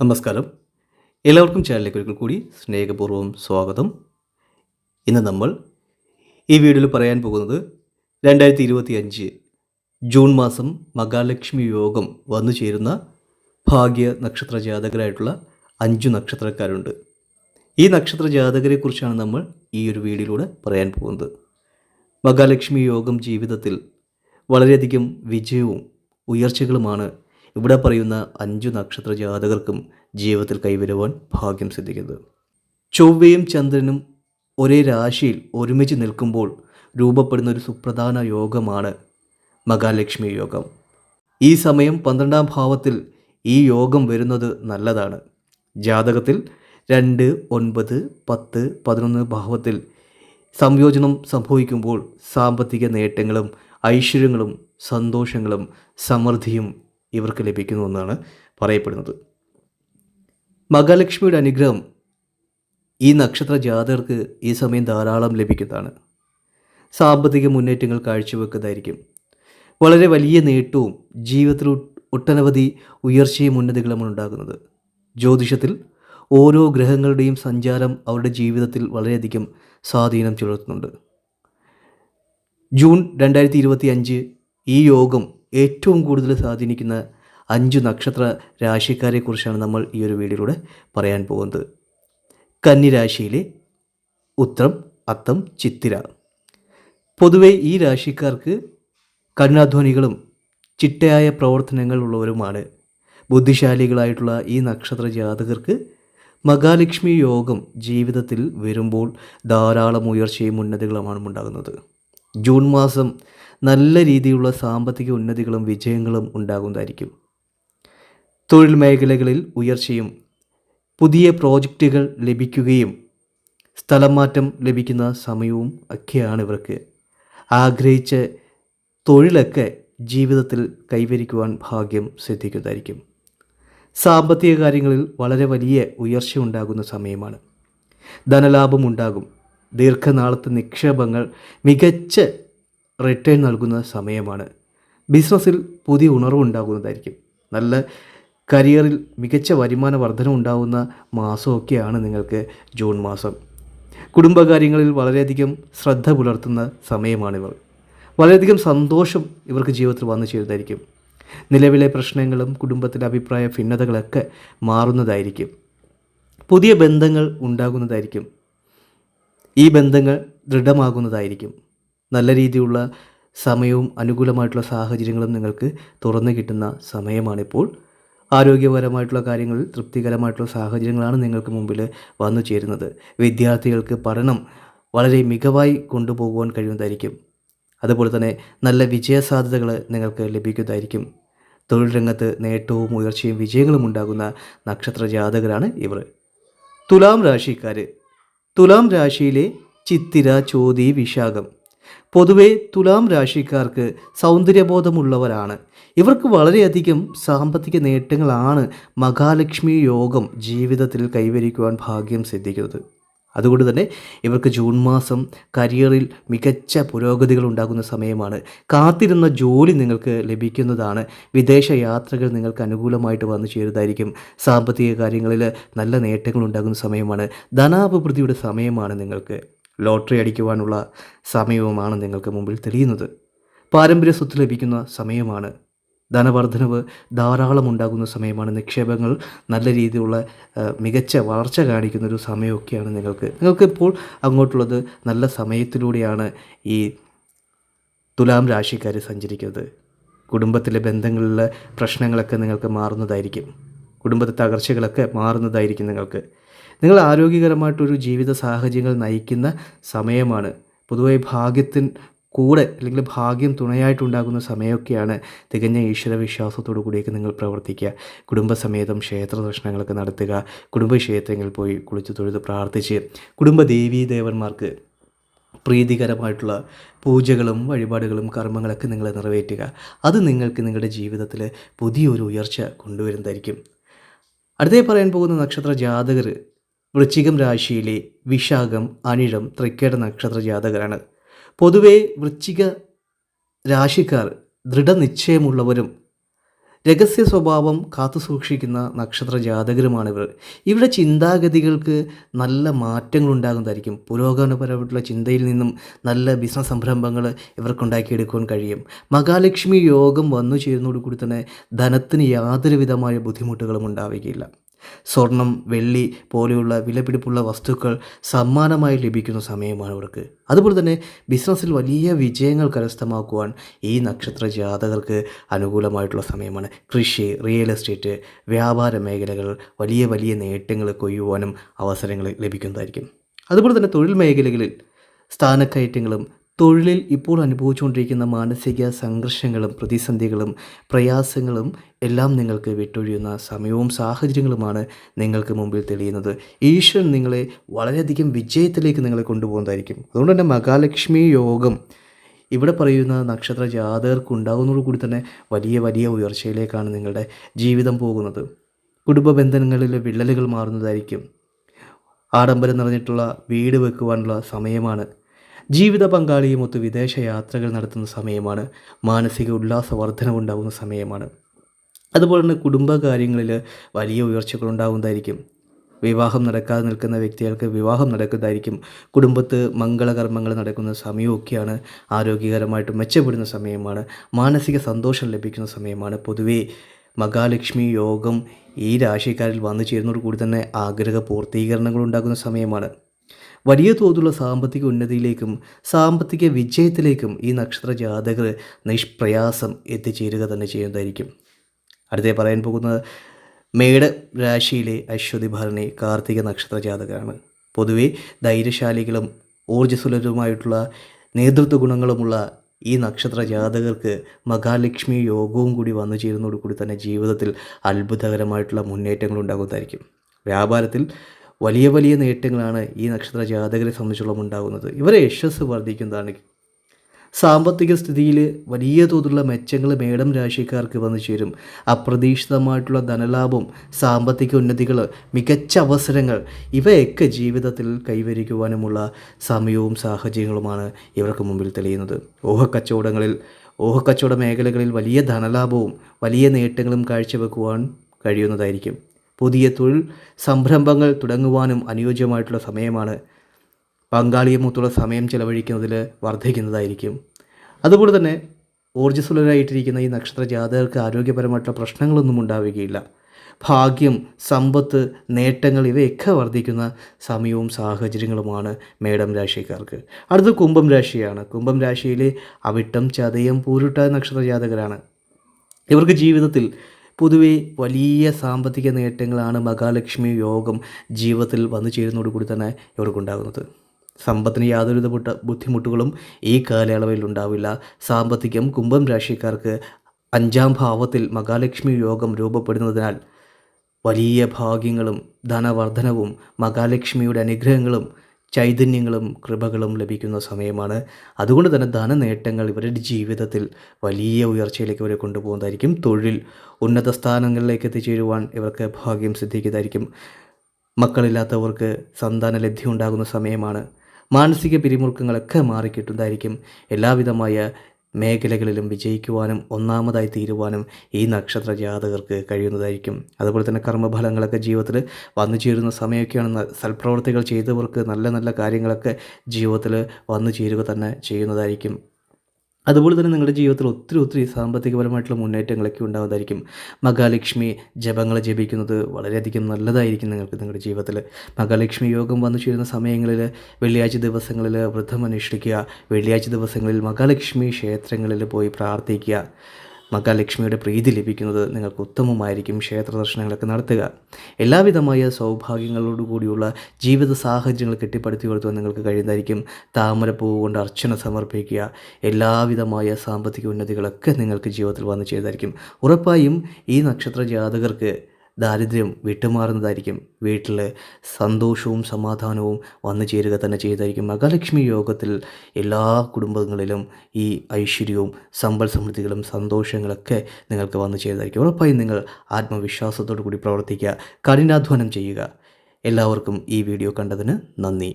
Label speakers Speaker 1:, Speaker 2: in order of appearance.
Speaker 1: നമസ്കാരം. എല്ലാവർക്കും ചാനലിലേക്ക് ഒരിക്കൽ കൂടി സ്നേഹപൂർവം സ്വാഗതം. ഇന്ന് നമ്മൾ ഈ വീഡിയോയിൽ പറയാൻ പോകുന്നത് രണ്ടായിരത്തി ഇരുപത്തി അഞ്ച് ജൂൺ മാസം മഹാലക്ഷ്മി യോഗം വന്നു ചേരുന്ന ഭാഗ്യ നക്ഷത്ര ജാതകരായിട്ടുള്ള അഞ്ചു നക്ഷത്രക്കാരുണ്ട്. ഈ നക്ഷത്ര ജാതകരെക്കുറിച്ചാണ് നമ്മൾ ഈ ഒരു വീഡിയോയിലൂടെ പറയാൻ പോകുന്നത്. മഹാലക്ഷ്മി യോഗം ജീവിതത്തിൽ വളരെയധികം വിജയവും ഉയർച്ചകളുമാണ് ഇവിടെ പറയുന്ന അഞ്ചു നക്ഷത്ര ജാതകർക്കും ജീവിതത്തിൽ കൈവരുവാൻ ഭാഗ്യം സിദ്ധിക്കുന്നത്. ചൊവ്വയും ചന്ദ്രനും ഒരേ രാശിയിൽ ഒരുമിച്ച് നിൽക്കുമ്പോൾ രൂപപ്പെടുന്ന ഒരു സുപ്രധാന യോഗമാണ് മഹാലക്ഷ്മി യോഗം. ഈ സമയം പന്ത്രണ്ടാം ഭാവത്തിൽ ഈ യോഗം വരുന്നത് നല്ലതാണ്. ജാതകത്തിൽ രണ്ട് ഒൻപത് പത്ത് പതിനൊന്ന് ഭാവത്തിൽ സംയോജനം സംഭവിക്കുമ്പോൾ സാമ്പത്തിക നേട്ടങ്ങളും ഐശ്വര്യങ്ങളും സന്തോഷങ്ങളും സമൃദ്ധിയും ഇവർക്ക് ലഭിക്കുന്നു എന്നാണ് പറയപ്പെടുന്നത്. മഹാലക്ഷ്മിയുടെ അനുഗ്രഹം ഈ നക്ഷത്ര ജാതകർക്ക് ഈ സമയം ധാരാളം ലഭിക്കുന്നതാണ്. സാമ്പത്തിക മുന്നേറ്റങ്ങൾ കാഴ്ചവെക്കുന്നതായിരിക്കും. വളരെ വലിയ നേട്ടവും ജീവിതത്തിൽ ഒട്ടനവധി ഉയർച്ചയും ഉന്നതികളുമാണ് ഉണ്ടാകുന്നത്. ജ്യോതിഷത്തിൽ ഓരോ ഗ്രഹങ്ങളുടെയും സഞ്ചാരം അവരുടെ ജീവിതത്തിൽ വളരെയധികം സ്വാധീനം ചെലുത്തുന്നുണ്ട്. ജൂൺ രണ്ടായിരത്തി ഇരുപത്തി അഞ്ച് ഈ യോഗം ഏറ്റവും കൂടുതൽ സ്വാധീനിക്കുന്ന അഞ്ച് നക്ഷത്ര രാശിക്കാരെക്കുറിച്ചാണ് നമ്മൾ ഈ ഒരു വീഡിയോയിലൂടെ പറയാൻ പോകുന്നത്. കന്നിരാശിയിലെ ഉത്രം അത്തം ചിത്തിര. പൊതുവെ ഈ രാശിക്കാർക്ക് കഠിനാധ്വാനികളും ചിട്ടയായ പ്രവർത്തനങ്ങളുള്ളവരുമാണ്. ബുദ്ധിശാലികളായിട്ടുള്ള ഈ നക്ഷത്ര ജാതകർക്ക് മഹാലക്ഷ്മി യോഗം ജീവിതത്തിൽ വരുമ്പോൾ ധാരാളം ഉയർച്ചയും ഉന്നതികളുമാണ് ഉണ്ടാകുന്നത്. ജൂൺ മാസം നല്ല രീതിയിലുള്ള സാമ്പത്തിക ഉന്നതികളും വിജയങ്ങളും ഉണ്ടാകുന്നതായിരിക്കും. തൊഴിൽ മേഖലകളിൽ ഉയർച്ചയും പുതിയ പ്രോജക്റ്റുകൾ ലഭിക്കുകയും സ്ഥലം മാറ്റം ലഭിക്കുന്ന സമയവും ഒക്കെയാണ് ഇവർക്ക്. ആഗ്രഹിച്ച തൊഴിലൊക്കെ ജീവിതത്തിൽ കൈവരിക്കുവാൻ ഭാഗ്യം സിദ്ധിക്കുന്നതായിരിക്കും. സാമ്പത്തിക കാര്യങ്ങളിൽ വളരെ വലിയ ഉയർച്ച ഉണ്ടാകുന്ന സമയമാണ്. ധനലാഭം ഉണ്ടാകും. ദീർഘനാളത്തെ നിക്ഷേപങ്ങൾ മികച്ച റിട്ടേൺ നൽകുന്ന സമയമാണ്. ബിസിനസ്സിൽ പുതിയ ഉണർവ് ഉണ്ടാകുന്നതായിരിക്കും. നല്ല കരിയറിൽ മികച്ച വരുമാന വർധന ഉണ്ടാകുന്ന മാസമൊക്കെയാണ് നിങ്ങൾക്ക് ജൂൺ മാസം. കുടുംബകാര്യങ്ങളിൽ വളരെയധികം ശ്രദ്ധ പുലർത്തുന്ന സമയമാണിവർ. വളരെയധികം സന്തോഷം ഇവർക്ക് ജീവിതത്തിൽ വന്നു ചേരുന്നതായിരിക്കും. നിലവിലെ പ്രശ്നങ്ങളും കുടുംബത്തിലെ അഭിപ്രായ ഭിന്നതകളൊക്കെ മാറുന്നതായിരിക്കും. പുതിയ ബന്ധങ്ങൾ ഉണ്ടാകുന്നതായിരിക്കും. ഈ ബന്ധങ്ങൾ ദൃഢമാകുന്നതായിരിക്കും. നല്ല രീതിയിലുള്ള സമയവും അനുകൂലമായിട്ടുള്ള സാഹചര്യങ്ങളും നിങ്ങൾക്ക് തുറന്നു കിട്ടുന്ന സമയമാണിപ്പോൾ. ആരോഗ്യപരമായിട്ടുള്ള കാര്യങ്ങളിൽ തൃപ്തികരമായിട്ടുള്ള സാഹചര്യങ്ങളാണ് നിങ്ങൾക്ക് മുമ്പിൽ വന്നു ചേരുന്നത്. വിദ്യാർത്ഥികൾക്ക് പഠനം വളരെ മികവായി കൊണ്ടുപോകുവാൻ കഴിയുന്നതായിരിക്കും. അതുപോലെ തന്നെ നല്ല വിജയസാധ്യതകൾ നിങ്ങൾക്ക് ലഭിക്കുന്നതായിരിക്കും. തൊഴിൽ രംഗത്ത് നേട്ടവും ഉയർച്ചയും വിജയങ്ങളും ഉണ്ടാകുന്ന നക്ഷത്ര ജാതകരാണ് ഇവർ. തുലാം രാശിക്കാർ തുലാം രാശിയിലെ ചിത്തിര ചോതി വിശാഖം. പൊതുവെ തുലാം രാശിക്കാർക്ക് സൗന്ദര്യബോധമുള്ളവരാണ്. ഇവർക്ക് വളരെയധികം സാമ്പത്തിക നേട്ടങ്ങളാണ് മഹാലക്ഷ്മി യോഗം ജീവിതത്തിൽ കൈവരിക്കുവാൻ ഭാഗ്യം സിദ്ധിക്കുന്നത്. അതുകൊണ്ട് തന്നെ ഇവർക്ക് ജൂൺ മാസം കരിയറിൽ മികച്ച പുരോഗതികൾ ഉണ്ടാകുന്ന സമയമാണ്. കാത്തിരുന്ന ജോലി നിങ്ങൾക്ക് ലഭിക്കുന്നതാണ്. വിദേശ യാത്രകൾ നിങ്ങൾക്ക് അനുകൂലമായിട്ട് വന്നു ചേരുന്നതായിരിക്കും. സാമ്പത്തിക കാര്യങ്ങളിൽ നല്ല നേട്ടങ്ങൾ ഉണ്ടാകുന്ന സമയമാണ്. ധനാഭിവൃദ്ധിയുടെ സമയമാണ് നിങ്ങൾക്ക്. ലോട്ടറി അടിക്കുവാനുള്ള സമയവുമാണ് നിങ്ങൾക്ക് മുമ്പിൽ തെളിയുന്നത്. പാരമ്പര്യ സ്വത്ത് ലഭിക്കുന്ന സമയമാണ്. ധനവർദ്ധനവ് ധാരാളം ഉണ്ടാകുന്ന സമയമാണ്. നിക്ഷേപങ്ങൾ നല്ല രീതിയിലുള്ള മികച്ച വളർച്ച കാണിക്കുന്ന ഒരു സമയമൊക്കെയാണ് നിങ്ങൾക്ക്. നിങ്ങൾക്ക് ഇപ്പോൾ അങ്ങോട്ടുള്ളത് നല്ല സമയത്തിലൂടെയാണ് ഈ തുലാം രാശിക്കാർ സഞ്ചരിക്കുന്നത്. കുടുംബത്തിലെ ബന്ധങ്ങളിലെ പ്രശ്നങ്ങളൊക്കെ നിങ്ങൾക്ക് മാറുന്നതായിരിക്കും. കുടുംബത്തെ തകർച്ചകളൊക്കെ മാറുന്നതായിരിക്കും നിങ്ങൾക്ക്. നിങ്ങൾ ആരോഗ്യകരമായിട്ടൊരു ജീവിത സാഹചര്യങ്ങൾ നയിക്കുന്ന സമയമാണ്. പൊതുവെ ഭാഗ്യത്തിൻ കൂടെ അല്ലെങ്കിൽ ഭാഗ്യം തുണയായിട്ടുണ്ടാകുന്ന സമയമൊക്കെയാണ് തികഞ്ഞ ഈശ്വര വിശ്വാസത്തോടു കൂടിയൊക്കെ നിങ്ങൾ പ്രവർത്തിക്കുക. കുടുംബസമേതം ക്ഷേത്ര ദർശനങ്ങളൊക്കെ നടത്തുക. കുടുംബക്ഷേത്രങ്ങളിൽ പോയി കുളിച്ച് തൊഴുത് പ്രാർത്ഥിച്ച് കുടുംബ ദേവീ ദേവന്മാർക്ക് പ്രീതികരമായിട്ടുള്ള പൂജകളും വഴിപാടുകളും കർമ്മങ്ങളൊക്കെ നിങ്ങൾ നിറവേറ്റുക. അത് നിങ്ങൾക്ക് നിങ്ങളുടെ ജീവിതത്തിൽ പുതിയൊരു ഉയർച്ച കൊണ്ടുവരുന്നതായിരിക്കും. അടുത്തേ പറയാൻ പോകുന്ന നക്ഷത്ര ജാതകർ വൃശ്ചികം രാശിയിലെ വിശാഖം അനിഴം തൃക്കേട നക്ഷത്ര ജാതകരാണ്. പൊതുവേ വൃശ്ചിക രാശിക്കാർ ദൃഢനിശ്ചയമുള്ളവരും രഹസ്യ സ്വഭാവം കാത്തുസൂക്ഷിക്കുന്ന നക്ഷത്ര ജാതകരുമാണിവർ. ഇവരുടെ ചിന്താഗതികൾക്ക് നല്ല മാറ്റങ്ങൾ ഉണ്ടാകുന്നതായിരിക്കും പുരോഗമനപരമായിട്ടുള്ള ചിന്തയിൽ നിന്നും നല്ല ബിസിനസ് സംരംഭങ്ങൾ ഇവർക്കുണ്ടാക്കിയെടുക്കുവാൻ കഴിയും. മഹാലക്ഷ്മി യോഗം വന്നു ചേരുന്നതോടുകൂടി തന്നെ ധനത്തിന് യാതൊരു വിധമായ ബുദ്ധിമുട്ടുകളും ഉണ്ടാവുകയില്ല സ്വർണം വെള്ളി പോലെയുള്ള വിലപിടിപ്പുള്ള വസ്തുക്കൾ സമ്മാനമായി ലഭിക്കുന്ന സമയമാണ് അവർക്ക് അതുപോലെ തന്നെ ബിസിനസ്സിൽ വലിയ വിജയങ്ങൾ കരസ്ഥമാക്കുവാൻ ഈ നക്ഷത്ര ജാതകർക്ക് അനുകൂലമായിട്ടുള്ള സമയമാണ്. കൃഷി റിയൽ എസ്റ്റേറ്റ് വ്യാപാര മേഖലകൾ വലിയ വലിയ നേട്ടങ്ങൾ കൊയ്യുവാനും അവസരങ്ങൾ ലഭിക്കുന്നതായിരിക്കും. അതുപോലെ തന്നെ തൊഴിൽ മേഖലകളിൽ സ്ഥാനക്കയറ്റങ്ങളും തൊഴിലിൽ ഇപ്പോൾ അനുഭവിച്ചുകൊണ്ടിരിക്കുന്ന മാനസിക സംഘർഷങ്ങളും പ്രതിസന്ധികളും പ്രയാസങ്ങളും എല്ലാം നിങ്ങൾക്ക് വിട്ടൊഴിയുന്ന സമയവും സാഹചര്യങ്ങളുമാണ് നിങ്ങൾക്ക് മുമ്പിൽ തെളിയുന്നത്. ഈശ്വരൻ നിങ്ങളെ വളരെയധികം വിജയത്തിലേക്ക് നിങ്ങളെ കൊണ്ടുപോകുന്നതായിരിക്കും. അതുകൊണ്ട് തന്നെ മഹാലക്ഷ്മി യോഗം ഇവിടെ പറയുന്ന നക്ഷത്ര ജാതകർക്ക് ഉണ്ടാകുന്നതോടുകൂടി തന്നെ വലിയ വലിയ ഉയർച്ചയിലേക്കാണ് നിങ്ങളുടെ ജീവിതം പോകുന്നത്. കുടുംബ ബന്ധങ്ങളിലെ വിള്ളലുകൾ മാറുന്നതായിരിക്കും. ആഡംബരം നിറഞ്ഞിട്ടുള്ള വീട് വെക്കുവാനുള്ള സമയമാണ്. ജീവിത പങ്കാളിയുമൊത്ത് വിദേശ യാത്രകൾ നടത്തുന്ന സമയമാണ്. മാനസിക ഉല്ലാസ വർധനവുണ്ടാകുന്ന സമയമാണ്. അതുപോലെ തന്നെ കുടുംബകാര്യങ്ങളിൽ വലിയ ഉയർച്ചകൾ ഉണ്ടാകുന്നതായിരിക്കും വിവാഹം നടക്കാതെ നിൽക്കുന്ന വ്യക്തികൾക്ക് വിവാഹം നടക്കുന്നതായിരിക്കും. കുടുംബത്ത് മംഗളകർമ്മങ്ങൾ നടക്കുന്ന സമയമൊക്കെയാണ് ആരോഗ്യകരമായിട്ട് മെച്ചപ്പെടുന്ന സമയമാണ്. മാനസിക സന്തോഷം ലഭിക്കുന്ന സമയമാണ്. പൊതുവേ മഹാലക്ഷ്മി യോഗം ഈ രാശിക്കാരിൽ വന്നു ചേരുന്നതോടുകൂടി തന്നെ ആഗ്രഹ പൂർത്തീകരണങ്ങൾ ഉണ്ടാകുന്ന സമയമാണ്. വലിയ തോതിലുള്ള സാമ്പത്തിക ഉന്നതിയിലേക്കും സാമ്പത്തിക വിജയത്തിലേക്കും ഈ നക്ഷത്ര ജാതകർ നിഷ്പ്രയാസം എത്തിച്ചേരുക തന്നെ ചെയ്യുന്നതായിരിക്കും. അടുത്തേ പറയാൻ പോകുന്നത് മേട രാശിയിലെ അശ്വതി ഭരണി കാർത്തിക നക്ഷത്ര ജാതകരാണ്. പൊതുവെ ധൈര്യശാലികളും ഊർജസ്വലരുമായിട്ടുള്ള നേതൃത്വ ഗുണങ്ങളുമുള്ള ഈ നക്ഷത്ര ജാതകർക്ക് മഹാലക്ഷ്മി യോഗവും കൂടി വന്നു ചേരുന്നതോടുകൂടി തന്നെ ജീവിതത്തിൽ അത്ഭുതകരമായിട്ടുള്ള മുന്നേറ്റങ്ങൾ ഉണ്ടാകുന്നതായിരിക്കും വ്യാപാരത്തിൽ വലിയ വലിയ നേട്ടങ്ങളാണ് ഈ നക്ഷത്ര ജാതകരെ സംബന്ധിച്ചോളം ഉണ്ടാകുന്നത്. ഇവരെ യശസ് വർദ്ധിക്കുന്നതാണ്. സാമ്പത്തിക സ്ഥിതിയിൽ വലിയ തോതിലുള്ള മെച്ചങ്ങൾ മേടം രാശിക്കാർക്ക് വന്നു ചേരും. അപ്രതീക്ഷിതമായിട്ടുള്ള ധനലാഭം സാമ്പത്തിക ഉന്നതികൾ മികച്ച അവസരങ്ങൾ ഇവയൊക്കെ ജീവിതത്തിൽ കൈവരിക്കുവാനുമുള്ള സമയവും സാഹചര്യങ്ങളുമാണ് ഇവർക്ക് മുമ്പിൽ തെളിയുന്നത്. ഊഹക്കച്ചവടങ്ങളിൽ ഊഹക്കച്ചവട മേഖലകളിൽ വലിയ ധനലാഭവും വലിയ നേട്ടങ്ങളും കാഴ്ചവെക്കുവാൻ കഴിയുന്നതായിരിക്കും. പുതിയ തൊഴിൽ സംരംഭങ്ങൾ തുടങ്ങുവാനും അനുയോജ്യമായിട്ടുള്ള സമയമാണ്. പങ്കാളിയുമൊത്തുള്ള സമയം ചെലവഴിക്കുന്നതിൽ വർദ്ധിക്കുന്നതായിരിക്കും. അതുപോലെ തന്നെ ഊർജസ്വലരായിട്ടിരിക്കുന്ന ഈ നക്ഷത്ര ജാതകർക്ക് ആരോഗ്യപരമായിട്ടുള്ള പ്രശ്നങ്ങളൊന്നും ഉണ്ടാവുകയില്ല. ഭാഗ്യം സമ്പത്ത് നേട്ടങ്ങൾ ഇവയൊക്കെ വർദ്ധിക്കുന്ന സമയവും സാഹചര്യങ്ങളുമാണ് മേടം രാശിക്കാർക്ക്. അടുത്ത കുംഭം രാശിയാണ്. കുംഭം രാശിയിലെ അവിട്ടം ചതയം പൂരുട്ട നക്ഷത്ര ജാതകരാണ്. ഇവർക്ക് ജീവിതത്തിൽ പൊതുവെ വലിയ സാമ്പത്തിക നേട്ടങ്ങളാണ് മഹാലക്ഷ്മി യോഗം ജീവിതത്തിൽ വന്നു ചേരുന്നതോടുകൂടി തന്നെ ഇവർക്കുണ്ടാകുന്നത് സമ്പത്തിന് യാതൊരു വിധപ്പെട്ട ബുദ്ധിമുട്ടുകളും ഈ കാലയളവിൽ ഉണ്ടാവില്ല. സാമ്പത്തികം കുംഭം രാശിക്കാർക്ക് അഞ്ചാം ഭാവത്തിൽ മഹാലക്ഷ്മി യോഗം രൂപപ്പെടുന്നതിനാൽ വലിയ ഭാഗ്യങ്ങളും ധനവർദ്ധനവും മഹാലക്ഷ്മിയുടെ അനുഗ്രഹങ്ങളും ചൈതന്യങ്ങളും കൃപകളും ലഭിക്കുന്ന സമയമാണ്. അതുകൊണ്ട് തന്നെ ധന നേട്ടങ്ങൾ ഇവരുടെ ജീവിതത്തിൽ വലിയ ഉയർച്ചയിലേക്ക് ഇവരെ കൊണ്ടുപോകുന്നതായിരിക്കും. തൊഴിൽ ഉന്നത സ്ഥാനങ്ങളിലേക്ക് എത്തിച്ചേരുവാൻ ഇവർക്ക് ഭാഗ്യം സിദ്ധിക്കുന്നതായിരിക്കും. മക്കളില്ലാത്തവർക്ക് സന്താന ലബ്ധി ഉണ്ടാകുന്ന സമയമാണ്. മാനസിക പിരിമുറുക്കങ്ങളൊക്കെ മാറിക്കിട്ടുന്നതായിരിക്കും. എല്ലാവിധമായ മേഖലകളിലും വിജയിക്കുവാനും ഒന്നാമതായി തീരുവാനും ഈ നക്ഷത്ര ജാതകർക്ക് കഴിയുന്നതായിരിക്കും. അതുപോലെ തന്നെ കർമ്മഫലങ്ങളൊക്കെ ജീവിതത്തിൽ വന്നു ചേരുന്ന സമയമൊക്കെയാണ് സൽപ്രവർത്തികൾ ചെയ്തവർക്ക് നല്ല നല്ല കാര്യങ്ങളൊക്കെ ജീവിതത്തിൽ വന്നു ചേരുക തന്നെ ചെയ്യുന്നതായിരിക്കും. അതുപോലെ തന്നെ നിങ്ങളുടെ ജീവിതത്തിൽ ഒത്തിരി ഒത്തിരി സാമ്പത്തികപരമായിട്ടുള്ള മുന്നേറ്റങ്ങളൊക്കെ ഉണ്ടാകുന്നതായിരിക്കും മഹാലക്ഷ്മി ജപങ്ങൾ ജപിക്കുന്നത് വളരെയധികം നല്ലതായിരിക്കും നിങ്ങൾക്ക് നിങ്ങളുടെ ജീവിതത്തിൽ. മഹാലക്ഷ്മി യോഗം വന്നു ചേരുന്ന സമയങ്ങളിൽ വെള്ളിയാഴ്ച ദിവസങ്ങളിൽ വ്രതം അനുഷ്ഠിക്കുക വെള്ളിയാഴ്ച ദിവസങ്ങളിൽ മഹാലക്ഷ്മി ക്ഷേത്രങ്ങളിൽ പോയി പ്രാർത്ഥിക്കുക. മഹാലക്ഷ്മിയുടെ പ്രീതി ലഭിക്കുന്നത് നിങ്ങൾക്ക് ഉത്തമമായിരിക്കും. ക്ഷേത്ര ദർശനങ്ങളൊക്കെ നടത്തുക. എല്ലാവിധമായ സൗഭാഗ്യങ്ങളോടുകൂടിയുള്ള ജീവിത സാഹചര്യങ്ങൾ കെട്ടിപ്പടുത്തി കൊടുത്തുവാൻ നിങ്ങൾക്ക് കഴിയുന്നതായിരിക്കും. താമരപ്പൂവ് കൊണ്ട് അർച്ചന സമർപ്പിക്കുക. എല്ലാവിധമായ സാമ്പത്തിക ഉന്നതികളൊക്കെ നിങ്ങൾക്ക് ജീവിതത്തിൽ വന്നു ചെയ്തായിരിക്കും ഉറപ്പായും ഈ നക്ഷത്ര ജാതകർക്ക് ദാരിദ്ര്യം വിട്ടുമാറുന്നതായിരിക്കും. വീട്ടിൽ സന്തോഷവും സമാധാനവും വന്നു ചേരുക തന്നെ ചെയ്തായിരിക്കും. മഹാലക്ഷ്മി യോഗത്തിൽ എല്ലാ കുടുംബങ്ങളിലും ഈ ഐശ്വര്യവും സമ്പൽ സമൃദ്ധികളും സന്തോഷങ്ങളൊക്കെ നിങ്ങൾക്ക് വന്നു ചേരുന്നതായിരിക്കും. ഉറപ്പായും നിങ്ങൾ ആത്മവിശ്വാസത്തോടു കൂടി പ്രവർത്തിക്കുക കഠിനാധ്വാനം ചെയ്യുക. എല്ലാവർക്കും ഈ വീഡിയോ കണ്ടതിന് നന്ദി.